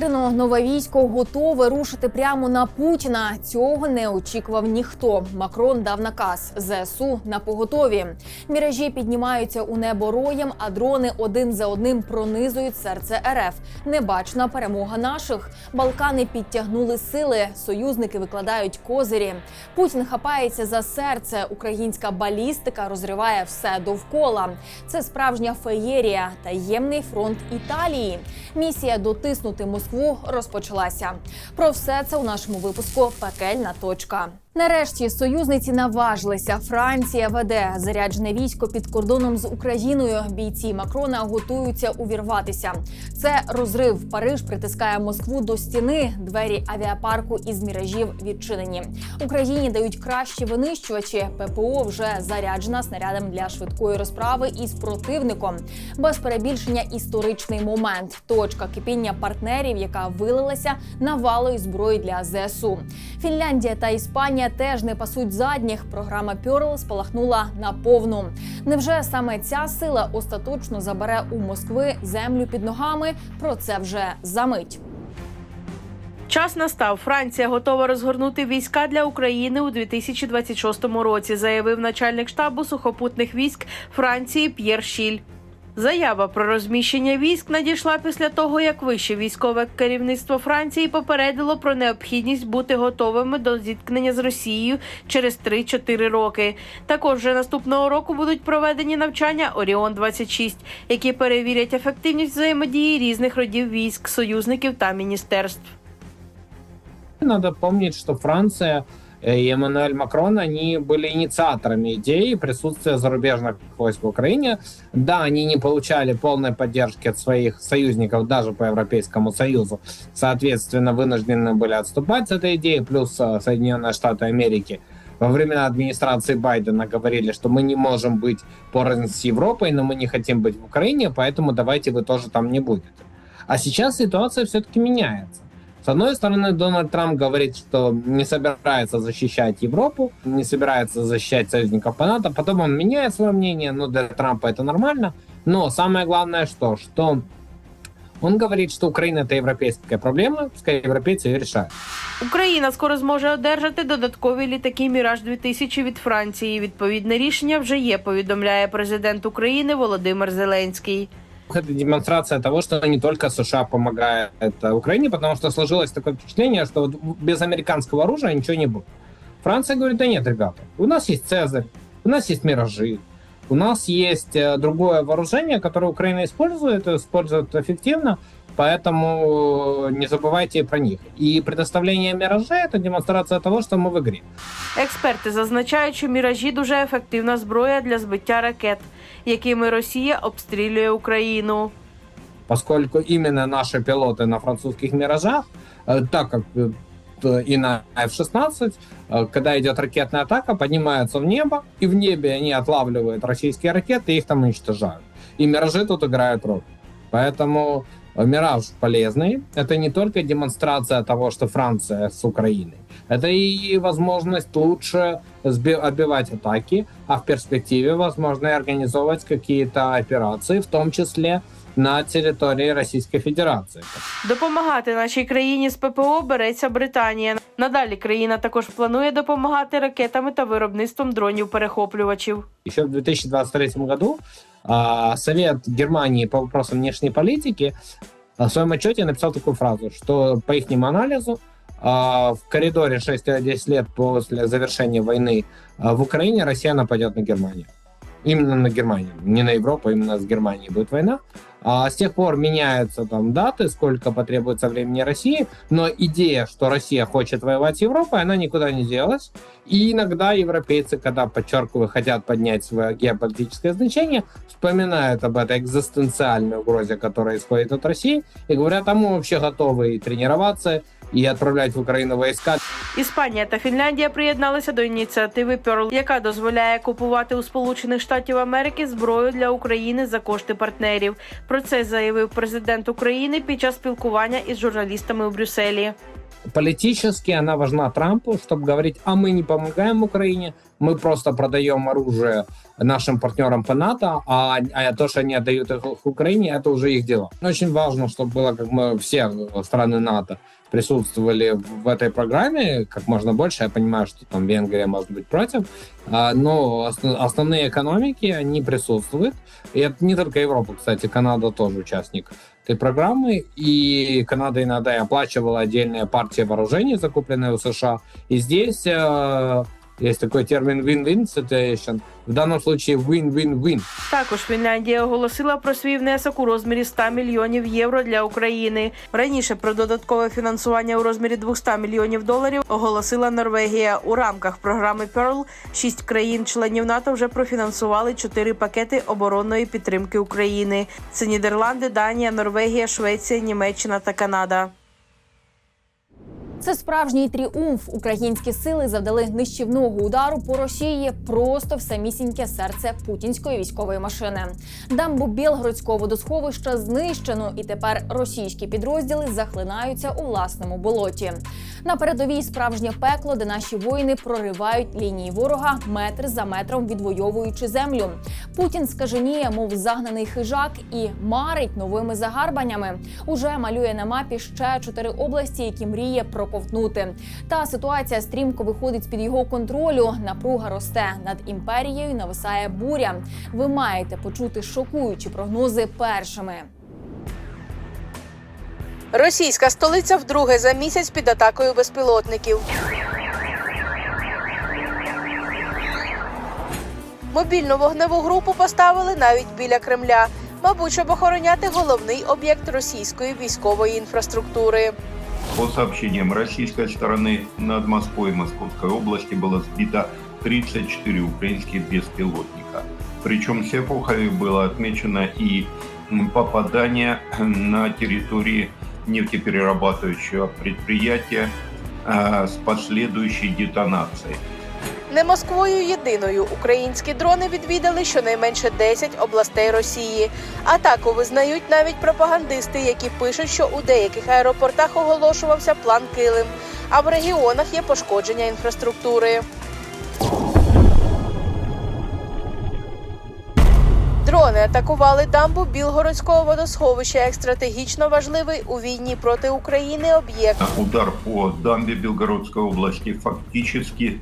Екстрено нове військо готове рушити прямо на Путіна. Цього не очікував ніхто. Макрон дав наказ ЗСУ на поготові. Міражі піднімаються у небо роєм, а дрони один за одним пронизують серце РФ. Небачна перемога наших. Балкани підтягнули сили. Союзники викладають козирі. Путін хапається за серце. Українська балістика розриває все довкола. Це справжня феєрія, таємний фронт Італії. Місія дотиснути Москву розпочалася. Про все це у нашому випуску Пекельна точка. Нарешті союзниці наважилися. Франція веде заряджене військо під кордоном з Україною. Бійці Макрона готуються увірватися. Це розрив. Париж притискає Москву до стіни. Двері авіапарку із міражів відчинені. Україні дають кращі винищувачі. ППО вже заряджена снарядом для швидкої розправи із противником. Без перебільшення історичний момент. Точка кипіння партнерів, яка вилилася навалою зброї для ЗСУ. Фінляндія та Іспанія теж не пасуть задніх. Програма Пьорл спалахнула на повну. Невже саме ця сила остаточно забере у Москви землю під ногами? Про це вже за мить. Час настав. Франція готова розгорнути війська для України у 2026 році, заявив начальник штабу сухопутних військ Франції П'єр Шіль. Заява про розміщення військ надійшла після того, як вище військове керівництво Франції попередило про необхідність бути готовими до зіткнення з Росією через 3-4 роки. Також вже наступного року будуть проведені навчання Оріон 26 які перевірять ефективність взаємодії різних родів військ, союзників та міністерств. Надо помнить, что Франция и Эммануэль Макрон, они были инициаторами идеи присутствия зарубежных войск в Украине. Да, они не получали полной поддержки от своих союзников даже по Европейскому Союзу. Соответственно, вынуждены были отступать с этой идеи, плюс э, Соединенные Штаты Америки во времена администрации Байдена говорили, что мы не можем быть порознь с Европой, но мы не хотим быть в Украине, поэтому давайте вы тоже там не будете. А сейчас ситуация все-таки меняется. С одной стороны, Дональд Трамп говорит, что не собирается защищать Европу, не собирается защищать союзников по НАТО. Потом он меняет свое мнение, но для Трампа это нормально. Но самое главное что? Что он говорит, что Украина это европейская проблема, пускай европейцы ее решают. Україна скоро зможе одержати додаткові літаки Міраж 2000 від Франції. Відповідне рішення вже є. Повідомляє президент України Володимир Зеленський. Это демонстрация того, что не только США помогает э, Украине, потому что сложилось такое впечатление, что вот без американского оружия ничего не будет. Франция говорит, да нет, ребята, у нас есть Цезарь, у нас есть Миражи, у нас есть э, другое вооружение, которое Украина использует, и использует эффективно, поэтому не забывайте про них. И предоставление Миражей – это демонстрация того, что мы в игре. Експерти зазначають, що міражі дуже ефективна зброя для збиття ракет, якими Росія обстрілює Україну. поскольку именно наши пилоты на французских «Миражах», э, так как э, т- и на F-16, э, когда идет ракетная атака, поднимаются в небо, и в небе они отлавливают российские ракеты и их там уничтожают. И «Миражи» тут играют роль. Поэтому э, «Мираж» полезный. Это не только демонстрация того, что Франция с Украиной. Это и возможность лучше отбивать атаки, а в перспективе, возможно, и организовывать какие-то операции, в том числе на території Російської Федерації. Допомагати нашій країні з ППО береться Британія. Надалі країна також планує допомагати ракетами та виробництвом дронів-перехоплювачів. Еще в 2023 году а, Совет Германии по вопросам внешней политики в своем отчете написал такую фразу, что по их анализу в коридоре 6-10 лет после завершения войны в Украине Россия нападет на Германию. Именно на Германию, не на Европу, а именно с Германией будет война. А с тех пор меняются там даты, сколько потребуется времени России, но идея, что Россия хочет воевать с Европой, она никуда не делась. И иногда европейцы, когда, подчеркиваю, хотят поднять свое геополитическое значение, вспоминают об этой экзистенциальной угрозе, которая исходит от России, и говорят, а мы вообще готовы и тренироваться, и отправлять в Украину войска. Іспанія та Фінляндія приєдналися до ініціативи Pearl, яка дозволяє купувати у Сполучених Штатів Америки зброю для України за кошти партнерів. Про це заявив президент України під час спілкування із журналістами у Брюсселі. Политически она важна Трампу, чтобы говорить, а мы не помогаем Украине, мы просто продаем оружие нашим партнерам по НАТО, а, а то, что они отдают их Украине, это уже их дело. Очень важно, чтобы было, как мы все страны НАТО присутствовали в этой программе как можно больше. Я понимаю, что там Венгрия может быть против, а, но ос- основные экономики, они присутствуют. И это не только Европа, кстати, Канада тоже участник этой программы. И Канада иногда и оплачивала отдельные партии вооружений, закупленные у США. И здесь э, есть такой термин win-win situation. В данном случае win-win-win. Також Фінляндія оголосила про свій внесок у розмірі 100 мільйонів євро для України. Раніше про додаткове фінансування у розмірі 200 мільйонів доларів оголосила Норвегія. У рамках програми Pearl шість країн-членів НАТО вже профінансували чотири пакети оборонної підтримки України. Це Нідерланди, Данія, Норвегія, Швеція, Німеччина та Канада. Це справжній тріумф. Українські сили завдали нищівного удару по Росії просто в самісіньке серце путінської військової машини. Дамбу Білгородського водосховища знищено, і тепер російські підрозділи захлинаються у власному болоті. На передовій справжнє пекло, де наші воїни проривають лінії ворога метр за метром, відвоюючи землю. Путін скаженіє, мов загнаний хижак, і марить новими загарбаннями. Уже малює на мапі ще чотири області, які мріє проковтнути. Та ситуація стрімко виходить з під його контролю. Напруга росте над імперією. Нависає буря. Ви маєте почути шокуючі прогнози першими. Російська столиця вдруге за місяць під атакою безпілотників. Мобільну вогневу групу поставили навіть біля Кремля, мабуть, щоб охороняти головний об'єкт російської військової інфраструктури. По сообщениям российской стороны, над Москвой и Московской области было сбито 34 украинских беспилотника. Причем с эпохой было отмечено и попадание на территории нефтеперерабатывающего предприятия а, с последующей детонацией. Не Москвою єдиною українські дрони відвідали щонайменше 10 областей Росії. Атаку визнають навіть пропагандисти, які пишуть, що у деяких аеропортах оголошувався план Килим, а в регіонах є пошкодження інфраструктури. Дрони атакували дамбу Білгородського водосховища як стратегічно важливий у війні проти України об'єкт. Удар по дамбе Белгородской области фактически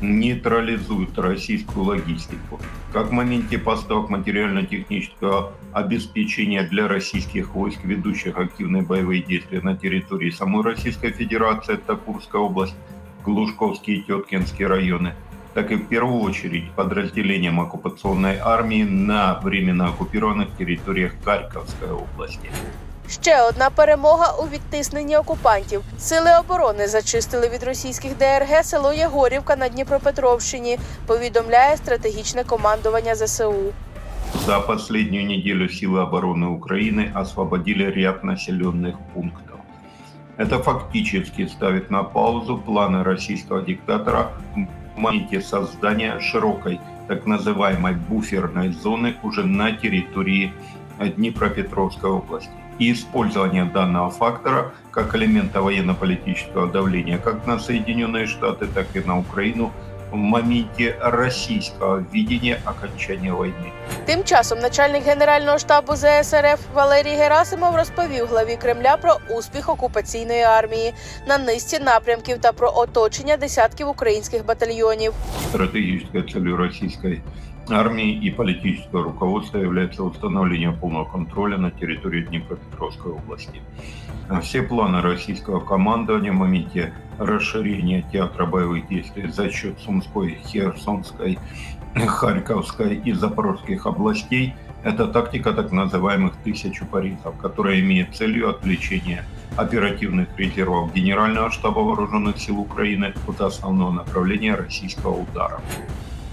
нейтрализует российскую логистику. Как в моменте поставок материально-технического обеспечения для российских войск, ведущих активные боевые действия на территории самой Российской Федерации, это Курская область, Глушковские и Теткинские районы, так и в первую очередь подразделениям оккупационной армии на временно оккупированных территориях Харьковской области. Ще одна перемога у відтисненні окупантів. Сили оборони зачистили від російських ДРГ село Єгорівка на Дніпропетровщині. Повідомляє стратегічне командування ЗСУ. За последнюю неделю силы обороны Украины освободили ряд населенных пунктов. Это фактически ставит на паузу планы российского диктатора в моменте создания широкой так называемой буферной зоны уже на территории э, Днепропетровской области. И использование данного фактора как элемента военно-политического давления как на Соединенные Штаты, так и на Украину в моменте российского видения окончания войны. Тим часом начальник генерального штабу ЗСРФ Валерій Герасимов розповів главі Кремля про успіх окупаційної армії на низці напрямків та про оточення десятків українських батальйонів. Стратегической целью российской армии и политического руководства является установление полного контроля на территории Днепропетровской области. Все планы российского командования в моменте расширения театра боевых действий за счет Сумской, Херсонской, Харьковской и Запорожских областей – это тактика так называемых «тысячу паризов», которая имеет целью отвлечения оперативных резервов Генерального штаба Вооруженных сил Украины от основного направления российского удара.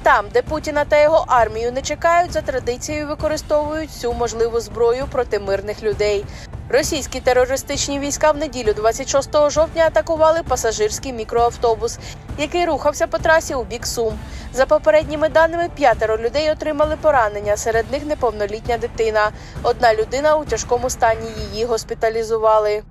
Там, де Путіна та його армію не чекають, за традицією використовують всю можливу зброю проти мирних людей. Російські терористичні війська в неділю 26 жовтня атакували пасажирський мікроавтобус, який рухався по трасі у бік Сум. За попередніми даними, п'ятеро людей отримали поранення. Серед них неповнолітня дитина. Одна людина у тяжкому стані її госпіталізували.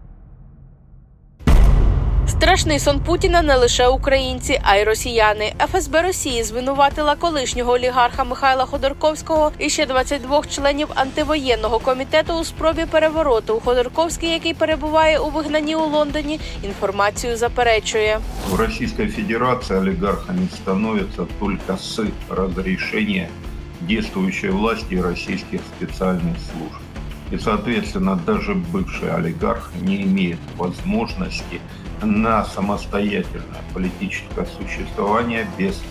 Страшний сон Путіна не лише українці, а й росіяни. ФСБ Росії звинуватила колишнього олігарха Михайла Ходорковського і ще 22 членів антивоєнного комітету у спробі перевороту. Ходорковський, який перебуває у вигнанні у Лондоні, інформацію заперечує. В Российской Федерации олигархами становятся только с разрешения действующей власти и российских специальных служб. И, соответственно, даже бывший олигарх не имеет возможности на самостоятельное политическое существование без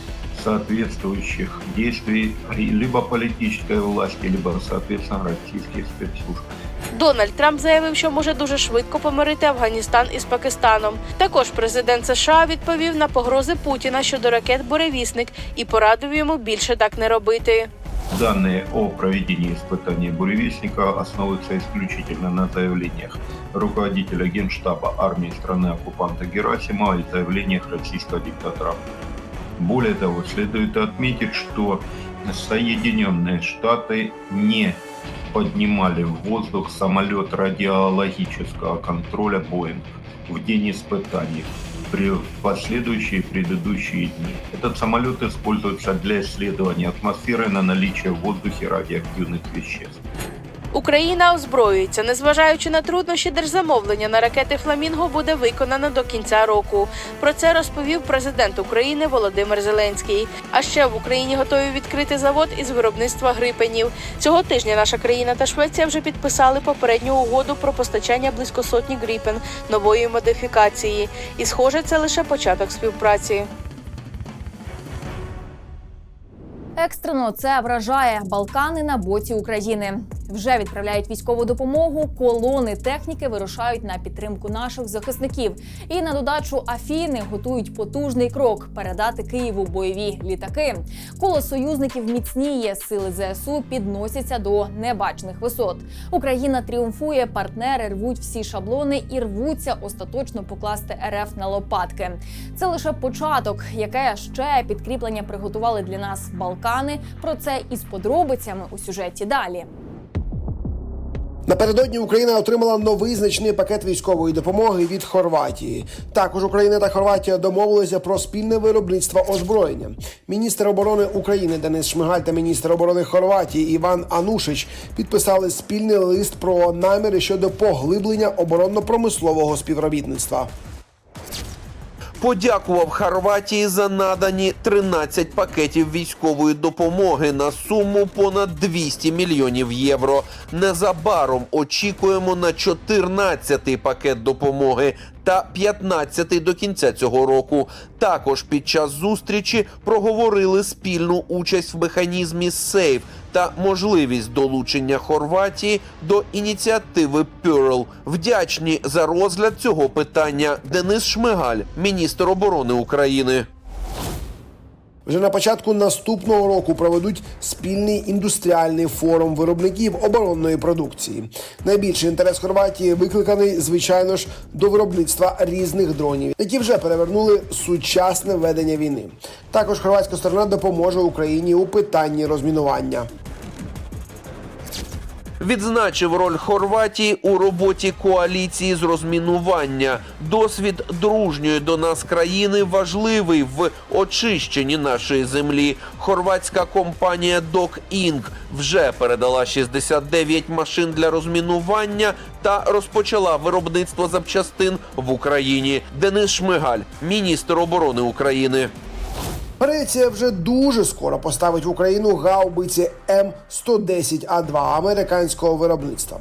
соответствующих действий либо политической власти, либо, соответственно, российских спецслужб. Дональд Трамп заявив, що може дуже швидко помирити Афганістан із Пакистаном. Також президент США відповів на погрози Путіна щодо ракет Буревісник і порадив йому більше так не робити. Данные о проведении испытаний буревестника основываются исключительно на заявлениях Руководителя генштаба армии страны-оккупанта Герасимова и заявлениях российского диктатора. Более того, следует отметить, что Соединенные Штаты не поднимали в воздух самолет радиологического контроля Боинг в день испытаний при последующие предыдущие дни. Этот самолет используется для исследования атмосферы на наличие в воздухе радиоактивных веществ. Україна озброюється, незважаючи на труднощі держзамовлення на ракети Фламінго буде виконано до кінця року. Про це розповів президент України Володимир Зеленський. А ще в Україні готові відкрити завод із виробництва грипенів. Цього тижня наша країна та Швеція вже підписали попередню угоду про постачання близько сотні гріпен нової модифікації. І схоже, це лише початок співпраці. Екстрено це вражає Балкани на боці України. Вже відправляють військову допомогу. Колони техніки вирушають на підтримку наших захисників. І на додачу Афіни готують потужний крок передати Києву бойові літаки. Коло союзників міцніє. Сили ЗСУ підносяться до небачених висот. Україна тріумфує. Партнери рвуть всі шаблони і рвуться остаточно покласти РФ на лопатки. Це лише початок, яке ще підкріплення приготували для нас Балкани. Про це із подробицями у сюжеті далі. Напередодні Україна отримала новий значний пакет військової допомоги від Хорватії. Також Україна та Хорватія домовилися про спільне виробництво озброєння. Міністр оборони України Денис Шмигаль та міністр оборони Хорватії Іван Анушич підписали спільний лист про наміри щодо поглиблення оборонно-промислового співробітництва. Подякував Хорватії за надані 13 пакетів військової допомоги на суму понад 200 мільйонів євро. Незабаром очікуємо на 14-й пакет допомоги та 15-й до кінця цього року. Також під час зустрічі проговорили спільну участь в механізмі СЕЙФ та можливість долучення Хорватії до ініціативи Pearl. Вдячні за розгляд цього питання Денис Шмигаль, міністр оборони України. Вже на початку наступного року проведуть спільний індустріальний форум виробників оборонної продукції. Найбільший інтерес Хорватії викликаний, звичайно ж, до виробництва різних дронів, які вже перевернули сучасне ведення війни. Також хорватська сторона допоможе Україні у питанні розмінування. Відзначив роль Хорватії у роботі коаліції з розмінування. Досвід дружньої до нас країни важливий в очищенні нашої землі. Хорватська компанія Док Інк вже передала 69 машин для розмінування та розпочала виробництво запчастин в Україні. Денис Шмигаль, міністр оборони України. Греція вже дуже скоро поставить в Україну гаубиці М110А2 американського виробництва.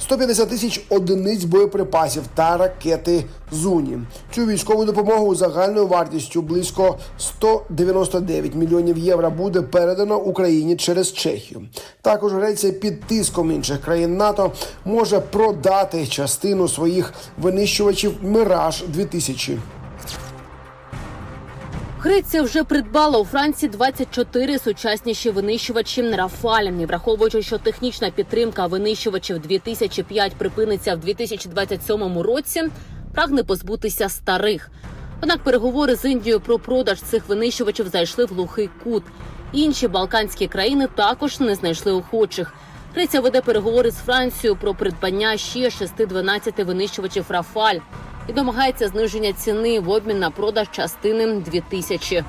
150 тисяч одиниць боєприпасів та ракети Зуні. Цю військову допомогу загальною вартістю близько 199 мільйонів євро буде передано Україні через Чехію. Також Греція під тиском інших країн НАТО може продати частину своїх винищувачів Мираж 2000 Греція вже придбала у Франції 24 сучасніші винищувачі Рафаль. І враховуючи, що технічна підтримка винищувачів 2005 припиниться в 2027 році, прагне позбутися старих. Однак переговори з Індією про продаж цих винищувачів зайшли в глухий кут. Інші балканські країни також не знайшли охочих. Греція веде переговори з Францією про придбання ще 6-12 винищувачів Рафаль. І домагається зниження ціни в обмін на продаж частини 2000.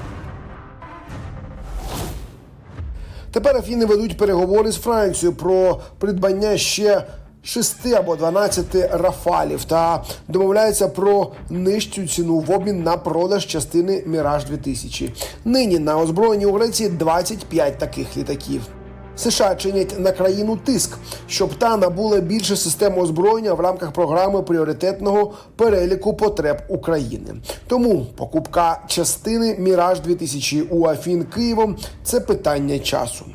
Тепер Афіни ведуть переговори з Францією про придбання ще 6 або 12 рафалів та домовляються про нижчу ціну в обмін на продаж частини Міраж 2000 Нині на озброєнні у Греції 25 таких літаків. США чинять на країну тиск, щоб та набула більше систем озброєння в рамках програми пріоритетного переліку потреб України. Тому покупка частини Міраж 2000 у Афін Києвом це питання часу.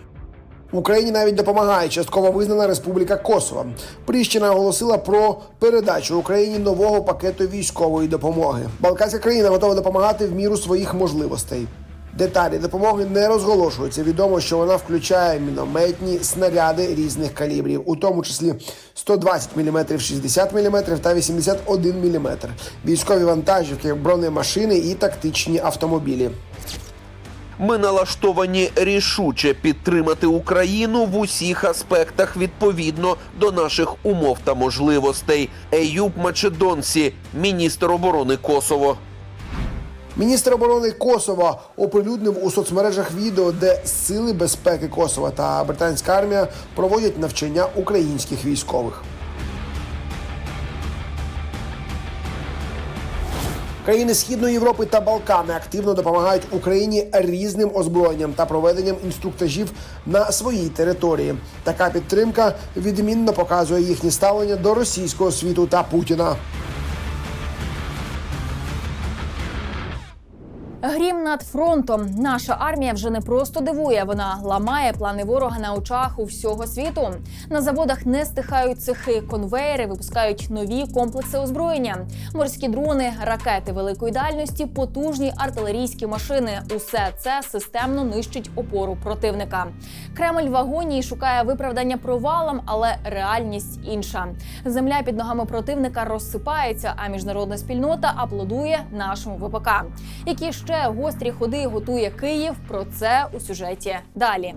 Україні навіть допомагає частково визнана Республіка Косово. Пріщина оголосила про передачу Україні нового пакету військової допомоги. Балканська країна готова допомагати в міру своїх можливостей. Деталі допомоги не розголошуються. Відомо, що вона включає мінометні снаряди різних калібрів, у тому числі 120 мм, 60 мм та 81 мм, військові вантажівки, бронемашини і тактичні автомобілі. Ми налаштовані рішуче підтримати Україну в усіх аспектах відповідно до наших умов та можливостей. Еюб Мачедонсі, міністр оборони Косово. Міністр оборони Косова оприлюднив у соцмережах відео, де сили безпеки Косова та британська армія проводять навчання українських військових. Країни Східної Європи та Балкани активно допомагають Україні різним озброєнням та проведенням інструктажів на своїй території. Така підтримка відмінно показує їхнє ставлення до російського світу та Путіна. Грім над фронтом. Наша армія вже не просто дивує, вона ламає плани ворога на очах у всього світу. На заводах не стихають цехи, конвейери випускають нові комплекси озброєння, морські дрони, ракети великої дальності, потужні артилерійські машини. Усе це системно нищить опору противника. Кремль в агонії шукає виправдання провалам, але реальність інша. Земля під ногами противника розсипається, а міжнародна спільнота аплодує нашому ВПК. Які ще гострі ходи готує Київ? Про це у сюжеті далі.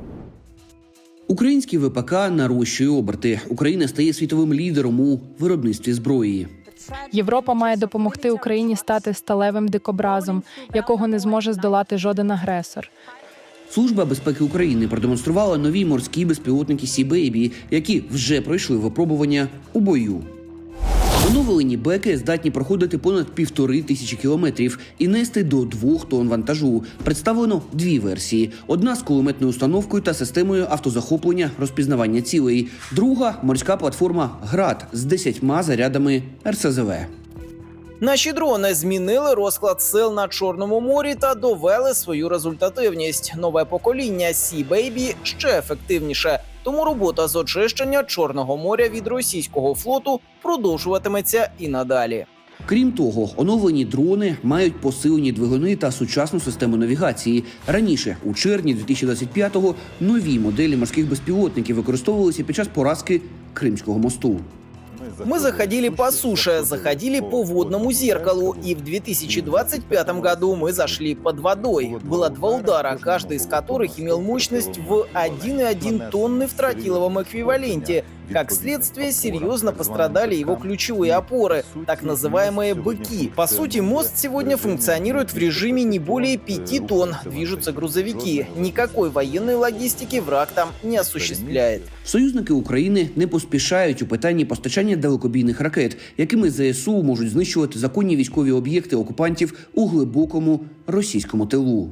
Український ВПК нарощує оберти. Україна стає світовим лідером у виробництві зброї. Європа має допомогти Україні стати сталевим дикобразом, якого не зможе здолати жоден агресор. Служба безпеки України продемонструвала нові морські безпілотники Сі-Бейбі, які вже пройшли випробування у бою. Оновлені беки здатні проходити понад півтори тисячі кілометрів і нести до двох тонн вантажу. Представлено дві версії: одна з кулеметною установкою та системою автозахоплення розпізнавання цілей, друга морська платформа ГРАД з десятьма зарядами РСЗВ. Наші дрони змінили розклад сил на Чорному морі та довели свою результативність. Нове покоління Sea Baby ще ефективніше. Тому робота з очищення Чорного моря від російського флоту продовжуватиметься і надалі. Крім того, оновлені дрони мають посилені двигуни та сучасну систему навігації. Раніше, у червні 2025-го, нові моделі морських безпілотників використовувалися під час поразки Кримського мосту. Мы заходили по суше, заходили по водному зеркалу, и в 2025 году мы зашли под водой. Было два удара, каждый из которых имел мощность в 1,1 тонны в тротиловом эквиваленте. Как следствие, серьезно пострадали его ключевые опоры, так называемые «быки». По сути, мост сегодня функционирует в режиме не более 5 тонн. Движутся грузовики. Никакой военной логистики враг там не осуществляет. Союзники України не поспішають у питанні постачання далекобійних ракет, якими ЗСУ можуть знищувати законні військові об'єкти окупантів у глибокому російському тилу.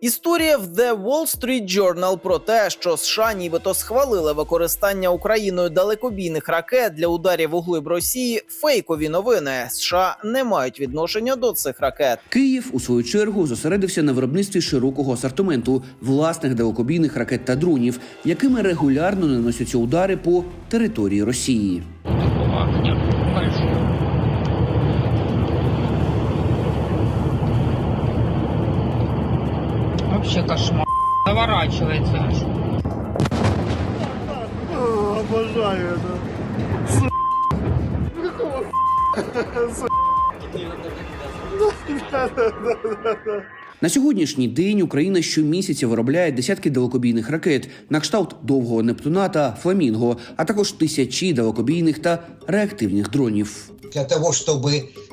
Історія в The Wall Street Journal про те, що США нібито схвалили використання Україною далекобійних ракет для ударів у глиб Росії. Фейкові новини США не мають відношення до цих ракет. Київ у свою чергу зосередився на виробництві широкого асортименту власних далекобійних ракет та дронів, якими регулярно наносяться удари по території Росії. Вообще кошмар. Наворачивается аж. На сьогоднішній день Україна щомісяця виробляє десятки далекобійних ракет на кшталт довгого Нептуна та Фламінго, а також тисячі далекобійних та реактивних дронів. для того, чтобы э,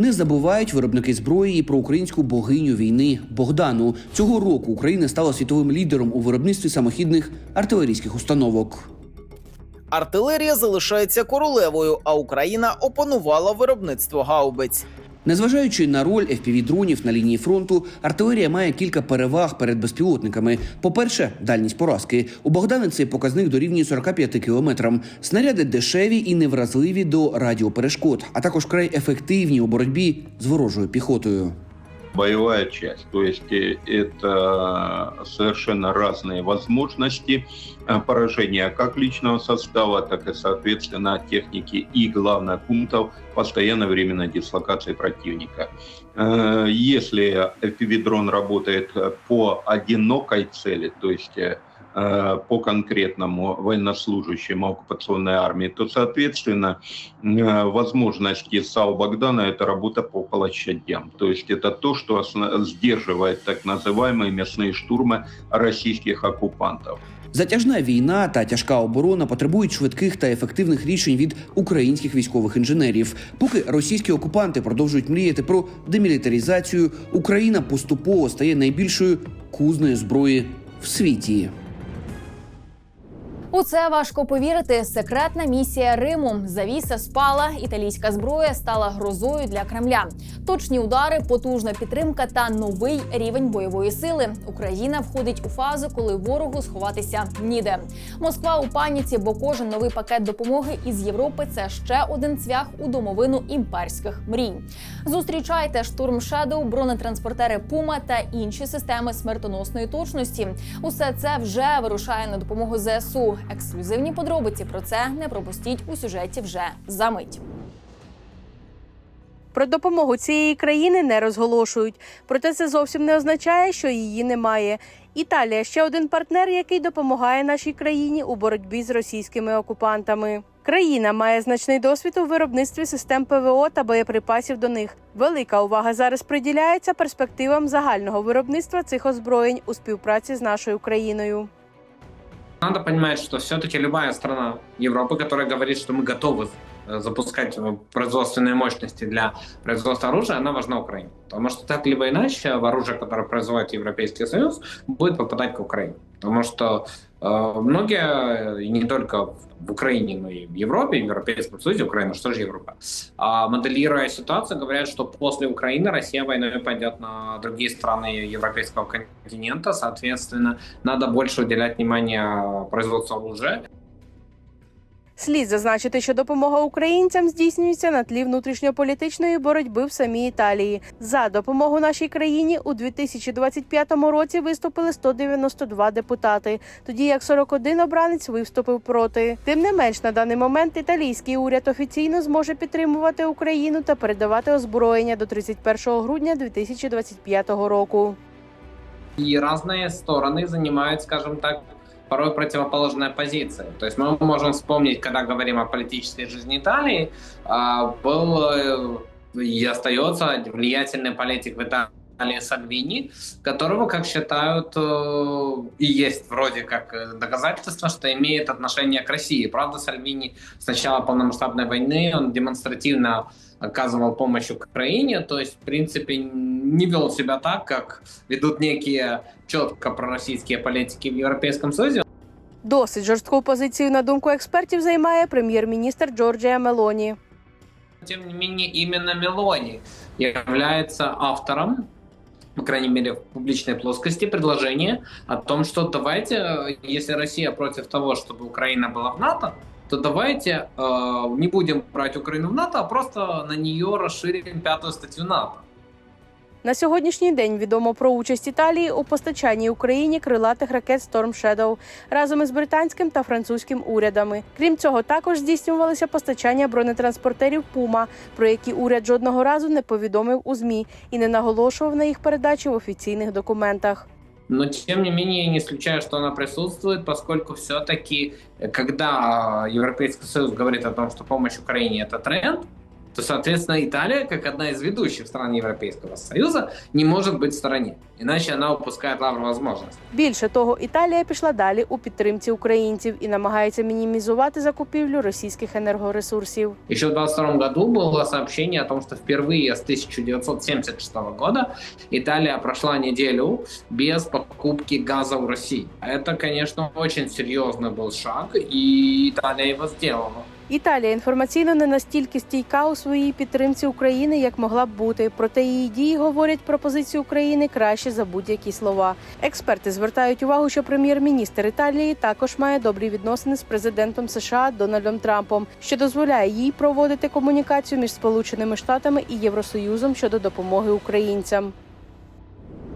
Не забувають виробники зброї і про українську богиню війни Богдану. Цього року Україна стала світовим лідером у виробництві самохідних артилерійських установок. Артилерія залишається королевою, а Україна опанувала виробництво гаубиць. Незважаючи на роль fpv дронів на лінії фронту, артилерія має кілька переваг перед безпілотниками. По-перше, дальність поразки. У Богдана цей показник дорівнює 45 кілометрам. Снаряди дешеві і невразливі до радіоперешкод, а також край ефективні у боротьбі з ворожою піхотою. боевая часть. То есть э, это совершенно разные возможности э, Поражения как личного состава, так и, соответственно, техники и, главное, пунктов постоянной временной дислокации противника. Э, Если FPV-дрон работает э, по одинокой цели, то есть э, э, по конкретному военнослужащему оккупационной армии, то, соответственно, э, возможности САУ Богдана – это работа по площадям. То есть это то, что сдерживает так называемые мясные штурмы российских оккупантов. Затяжна війна та тяжка оборона потребують швидких та ефективних рішень від українських військових інженерів. Поки російські окупанти продовжують мріяти про демілітаризацію, Україна поступово стає найбільшою кузнею зброї в світі. У це важко повірити. Секретна місія Риму. Завіса спала. Італійська зброя стала грозою для Кремля. Точні удари, потужна підтримка та новий рівень бойової сили. Україна входить у фазу, коли ворогу сховатися ніде. Москва у паніці, бо кожен новий пакет допомоги із Європи це ще один цвях у домовину імперських мрій. Зустрічайте штурм Шедоу, бронетранспортери Пума та інші системи смертоносної точності. Усе це вже вирушає на допомогу ЗСУ. Ексклюзивні подробиці про це не пропустіть у сюжеті вже за мить. Про допомогу цієї країни не розголошують. Проте це зовсім не означає, що її немає. Італія ще один партнер, який допомагає нашій країні у боротьбі з російськими окупантами. Країна має значний досвід у виробництві систем ПВО та боєприпасів до них. Велика увага зараз приділяється перспективам загального виробництва цих озброєнь у співпраці з нашою країною. Надо понимать, что все-таки любая страна Европы, которая говорит, что мы готовы э, запускать э, производственные мощности для производства оружия, она важна Украине. Потому что так либо иначе оружие, которое производит Европейский Союз, будет попадать к Украине. Потому что многие, и не только в Украине, но и в Европе, и в Европейском Союзе, Украина, что же Европа, а, моделируя ситуацию, говорят, что после Украины Россия войной пойдет на другие страны европейского континента, соответственно, надо больше уделять внимание производству оружия. Слід зазначити, що допомога українцям здійснюється на тлі внутрішньополітичної боротьби в самій Італії. За допомогу нашій країні у 2025 році виступили 192 депутати, тоді як 41 обранець виступив проти. Тим не менш, на даний момент італійський уряд офіційно зможе підтримувати Україну та передавати озброєння до 31 грудня 2025 року. И разные стороны занимают, скажем так, порой противоположные позиции. То есть мы можем вспомнить, когда говорим о политической жизни Италии, а, был э, и остается влиятельный политик в Италии Сальвини, которого, как считают, э, и есть вроде как э, доказательство, что имеет отношение к России. Правда, Сальвини с начала полномасштабной войны он демонстративно оказывал помощь Украине, то есть, в принципе, не вел себя так, как ведут некие четко пророссийские политики в Европейском Союзе. Досить жорстку позицію, на думку експертів, займає прем'єр-міністр Джорджія Мелоні. Тем не менее, именно Мелони является автором, по крайней мере, в публичной плоскости, предложения о том, что давайте, э, если Россия против того, чтобы Украина была в НАТО, то давайте э, не будем брать Украину в НАТО, а просто на нее расширим пятую статью НАТО. На сьогоднішній день відомо про участь Італії у постачанні Україні крилатих ракет Storm Shadow разом із британським та французьким урядами. Крім цього, також здійснювалося постачання бронетранспортерів Пума, про які уряд жодного разу не повідомив у змі і не наголошував на їх передачі в офіційних документах. Но, тем не менее, не исключаю, что она присутствует, поскольку все-таки, когда Европейский Союз говорит о том, что помощь Украине – это тренд, то, соответственно, Италия, как одна из ведущих стран Европейского Союза, не может быть в стороне. Иначе она упускает лавр возможность. Більше того, Італія пішла далі у підтримці українців і намагається мінімізувати закупівлю російських енергоресурсів. Еще в 22 году было сообщение о том, что впервые с 1976 года Италия прошла неделю без покупки газа у России. Это, конечно, очень серьезный был шаг, и Италия его сделала. Італія інформаційно не настільки стійка у своїй підтримці України, як могла б бути. Проте її дії говорять про позицію України краще за будь-які слова. Експерти звертають увагу, що прем'єр-міністр Італії також має добрі відносини з президентом США Дональдом Трампом, що дозволяє їй проводити комунікацію між Сполученими Штатами і Євросоюзом щодо допомоги українцям.